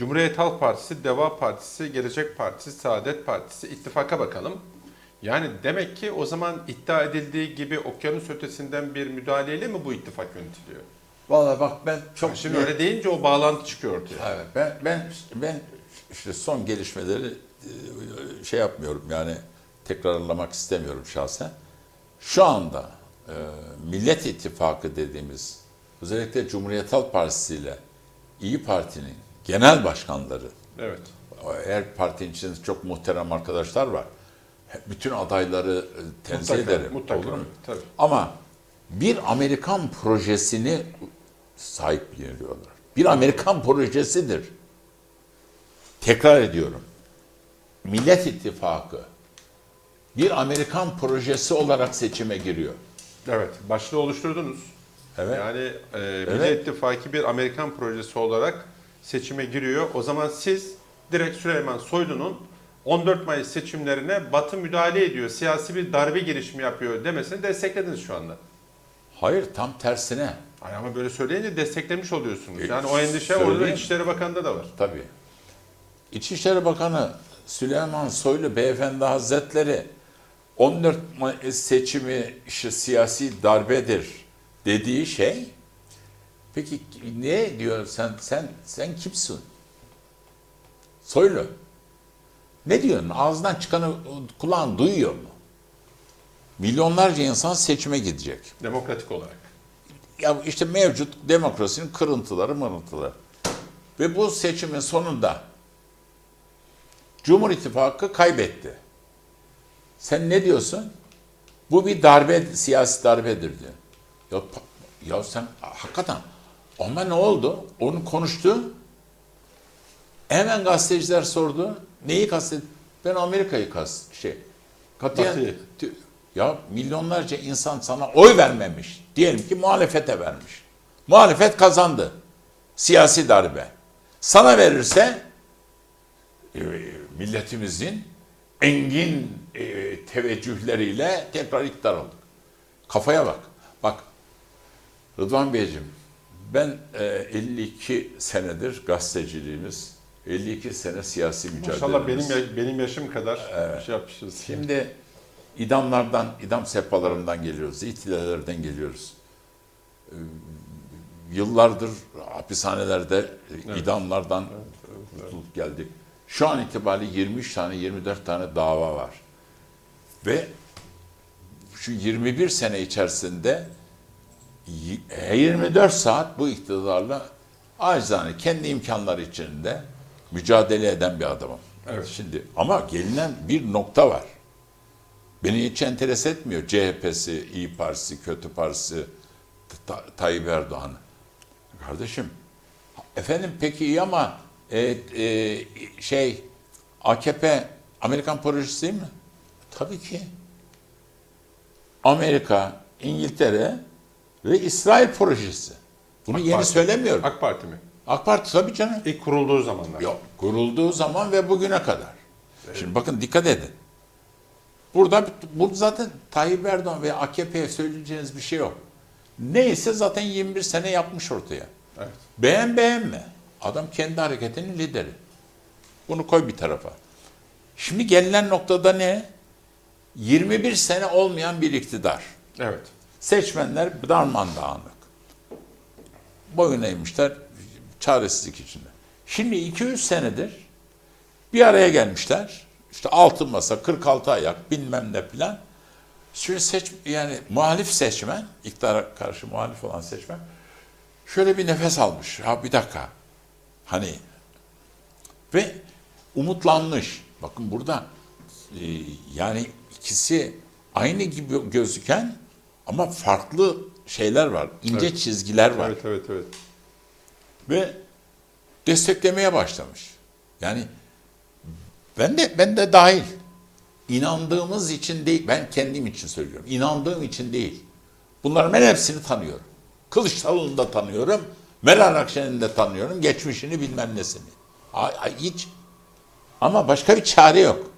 Cumhuriyet Halk Partisi, Deva Partisi, Gelecek Partisi, Saadet Partisi ittifaka bakalım. Yani demek ki o zaman iddia edildiği gibi okyanus ötesinden bir müdahaleyle mi bu ittifak yönetiliyor? Vallahi bak ben çok Şimdi öyle deyince o bağlantı çıkıyor ortaya. Evet, ben ben ben işte son gelişmeleri e, şey yapmıyorum yani tekrarlamak istemiyorum şahsen. Şu anda e, Millet İttifakı dediğimiz özellikle Cumhuriyet Halk Partisi ile İyi Parti'nin genel başkanları Evet. her partinin içinde çok muhterem arkadaşlar var. Bütün adayları e, tenzih Mutlaka, ederim. mutlaka. Olur mu? Tabii. Ama bir Amerikan projesini sahipleniyorlar. Bir Amerikan projesidir. Tekrar ediyorum. Millet İttifakı bir Amerikan projesi olarak seçime giriyor. Evet. Başlığı oluşturdunuz. Evet. Yani e, Millet İttifakı bir Amerikan projesi olarak seçime giriyor. O zaman siz direkt Süleyman Soylu'nun 14 Mayıs seçimlerine Batı müdahale ediyor, siyasi bir darbe girişimi yapıyor demesini desteklediniz şu anda. Hayır tam tersine. Ay ama böyle söyleyince desteklemiş oluyorsunuz. E, Yani o endişe orada söyleyeyim. İçişleri Bakanı'nda da var. Tabii. İçişleri Bakanı Süleyman Soylu Beyefendi Hazretleri 14 Mayıs seçimi işte siyasi darbedir dediği şey peki ne diyor sen sen sen kimsin? Soylu. Ne diyorsun? Ağzından çıkanı kulağın duyuyor mu? Milyonlarca insan seçime gidecek. Demokratik olarak. Ya işte mevcut demokrasinin kırıntıları mırıntıları. Ve bu seçimin sonunda Cumhur İttifakı kaybetti. Sen ne diyorsun? Bu bir darbe, siyasi darbedir diyor. Ya, ya sen hakikaten ama ne oldu? Onu konuştu. Hemen gazeteciler sordu. Neyi kastet? Ben Amerika'yı kast şey. Katiyen, ya milyonlarca insan sana oy vermemiş. Diyelim ki muhalefete vermiş. Muhalefet kazandı. Siyasi darbe. Sana verirse e, milletimizin engin e, teveccühleriyle tekrar iktidar olduk. Kafaya bak. Bak Rıdvan Beyciğim ben e, 52 senedir gazeteciliğimiz, 52 sene siyasi mücadelemiz. Maşallah benim benim yaşım kadar şey yapmışız. Şimdi idamlardan, idam sehpalarından geliyoruz, ihtilallerden geliyoruz. Ee, Yıllardır hapishanelerde idamlardan kurtulup geldik. Şu an itibariyle 23 tane, 24 tane dava var. Ve şu 21 sene içerisinde 24 saat bu iktidarla acizane kendi imkanları içinde mücadele eden bir adamım. Evet. Şimdi ama gelinen bir nokta var. Beni hiç enteres etmiyor. CHP'si, İyi Partisi, Kötü Partisi, Ta- Tayyip Erdoğan. Kardeşim, efendim peki iyi ama e, e, şey AKP Amerikan projesi değil mi? Tabii ki. Amerika, İngiltere ve İsrail projesi. Bunu AK yeni Parti. söylemiyorum. AK Parti mi? AK Parti tabii canım. İlk kurulduğu zamanlar. Yok, kurulduğu zaman ve bugüne kadar. Şimdi bakın dikkat edin. Burada bu zaten Tayyip Erdoğan ve AKP'ye söyleyeceğiniz bir şey yok. Neyse zaten 21 sene yapmış ortaya. Evet. Beğen beğenme. Adam kendi hareketinin lideri. Bunu koy bir tarafa. Şimdi gelinen noktada ne? 21 sene olmayan bir iktidar. Evet. Seçmenler darman dağınık. Boyun eğmişler çaresizlik içinde. Şimdi 200 senedir bir araya gelmişler. İşte altın masa, 46 ayak bilmem ne filan. Şöyle seç, yani muhalif seçmen, iktidara karşı muhalif olan seçmen şöyle bir nefes almış. Ha bir dakika. Hani ve umutlanmış. Bakın burada e, yani ikisi aynı gibi gözüken ama farklı şeyler var. İnce Evet. çizgiler var. Evet, evet, evet. Ve desteklemeye başlamış. Yani ben de ben de dahil. İnandığımız için değil, ben kendim için söylüyorum. İnandığım için değil. Bunların ben hepsini tanıyorum. Kılıçdaroğlu'nu da tanıyorum. Meral Akşener'i de tanıyorum. Geçmişini bilmem nesini. Ay, ay, hiç. Ama başka bir çare yok.